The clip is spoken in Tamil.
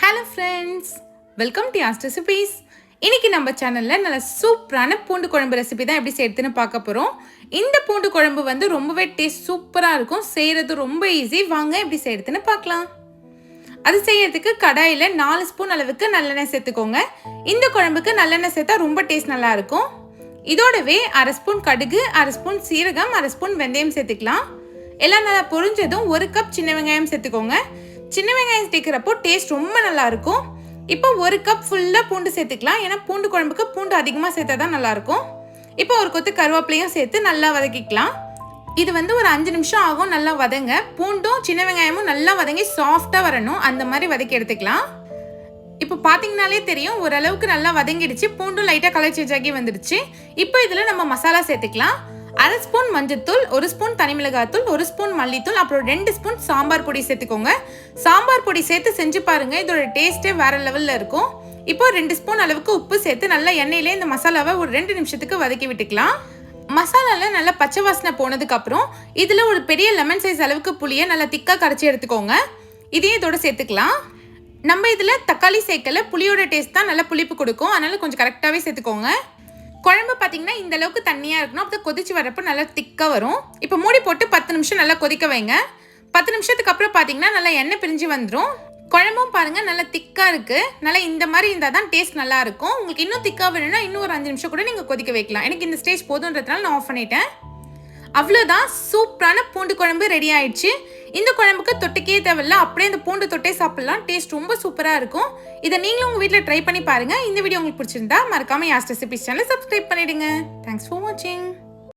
Hello friends welcome to Ast recipes இன்றைக்கி நம்ம சேனலில் நல்ல சூப்பரான பூண்டு குழம்பு ரெசிபி தான் எப்படி செய்யறதுன்னு பார்க்க போகிறோம் இந்த பூண்டு குழம்பு வந்து ரொம்பவே டேஸ்ட் சூப்பராக இருக்கும். செய்கிறது ரொம்ப ஈஸி வாங்க எப்படி செய்யறதுன்னு பார்க்கலாம். அது செய்யறதுக்கு கடாயில் நாலு ஸ்பூன் அளவுக்கு நல்லெண்ணெய் சேர்த்துக்கோங்க. இந்த குழம்புக்கு நல்லெண்ணெய் சேர்த்தா ரொம்ப டேஸ்ட் நல்லாயிருக்கும் இதோடவே அரை ஸ்பூன் கடுகு அரை ஸ்பூன் சீரகம் அரை ஸ்பூன் வெந்தயம் சேர்த்துக்கலாம். எல்லாம் நல்லா பொரிஞ்சதும் ஒரு கப் சின்ன வெங்காயம் சேர்த்துக்கோங்க. சின்ன வெங்காயம் சேர்க்குறப்போ டேஸ்ட் ரொம்ப நல்லா இருக்கும் இப்போ ஒரு கப் ஃபுல்லாக பூண்டு சேர்த்துக்கலாம். ஏன்னா பூண்டு குழம்புக்கு பூண்டு அதிகமாக சேர்த்தா தான் நல்லாயிருக்கும். இப்போ ஒரு கொத்து கருவேப்பிலையும் சேர்த்து நல்லா வதக்கிக்கலாம். இது வந்து ஒரு அஞ்சு நிமிஷம் ஆகும் நல்லா வதங்க. பூண்டும் சின்ன வெங்காயமும் நல்லா வதங்கி சாஃப்டாக வரணும். அந்த மாதிரி வதக்கி எடுத்துக்கலாம். இப்போ பார்த்தீங்கனாலே தெரியும் ஓரளவுக்கு நல்லா வதங்கிடுச்சு. பூண்டும் லைட்டாக கலர் சேஞ்ச் ஆகி வந்துடுச்சு. இப்போ இதில் நம்ம மசாலா சேர்த்துக்கலாம். அரை ஸ்பூன் மஞ்சத்தூள் ஒரு ஸ்பூன் தனி மிளகாத்தூள் ஒரு ஸ்பூன் மல்லித்தூள் அப்புறம் ரெண்டு ஸ்பூன் சாம்பார் பொடி சேர்த்துக்கோங்க. சாம்பார் பொடி சேர்த்து செஞ்சு பாருங்க இதோட டேஸ்ட்டே வேற லெவலில் இருக்கும். இப்போ ரெண்டு ஸ்பூன் அளவுக்கு உப்பு சேர்த்து நல்லா எண்ணெயிலே இந்த மசாலாவை ஒரு ரெண்டு நிமிஷத்துக்கு வதக்கி விட்டுக்கலாம். மசாலால நல்லா பச்சை வாசனை போனதுக்கப்புறம் இதில் ஒரு பெரிய லெமன் சைஸ் அளவுக்கு புளியை நல்லா திக்காக கரைச்சி எடுத்துக்கோங்க. இதையும் இதோட சேர்த்துக்கலாம். நம்ம இதில் தக்காளி சேர்க்கல புளியோட டேஸ்ட் தான் நல்லா புளிப்பு கொடுக்கும். அதனால கொஞ்சம் கரெக்டாகவே சேர்த்துக்கோங்க. குழம்பு பார்த்தீங்கன்னா இந்த அளவுக்கு தண்ணியாக இருக்கணும். அப்போ கொதிச்சு வரப்போ நல்லா திக்காக வரும். இப்போ மூடி போட்டு பத்து நிமிஷம் நல்லா கொதிக்க வைங்க. பத்து நிமிஷத்துக்கு அப்புறம் பார்த்தீங்கன்னா நல்லா எண்ணெய் பிரிஞ்சு வந்துடும் குழம்பும் பாருங்கள் நல்லா திக்காக இருக்குது நல்லா இந்த மாதிரி இருந்தால் தான் டேஸ்ட் நல்லா இருக்கும். உங்களுக்கு இன்னும் திக்காக வேணும்னா இன்னும் ஒரு அஞ்சு நிமிஷம் கூட நீங்கள் கொதிக்க வைக்கலாம். எனக்கு இந்த ஸ்டேஜ் போதுன்றதுனால நான் ஆஃப் பண்ணிட்டேன். அவ்வளோதான் சூப்பரான பூண்டு குழம்பு ரெடி ஆயிடுச்சு. இந்த குழம்புக்கு தொட்டுக்கே தேவையில்ல. அப்படியே இந்த பூண்டு தொட்டே சாப்பிடலாம். டேஸ்ட் ரொம்ப சூப்பராக இருக்கும். இதை நீங்களும் உங்கள் வீட்டில் ட்ரை பண்ணி பாருங்கள் இந்த வீடியோ உங்களுக்கு பிடிச்சிருந்தா மறக்காம யாஸ்ட் ரெசிபிஸ் சேனல் சப்ஸ்கிரைப் பண்ணிடுங்க. தேங்க்ஸ் ஃபார் வாட்சிங்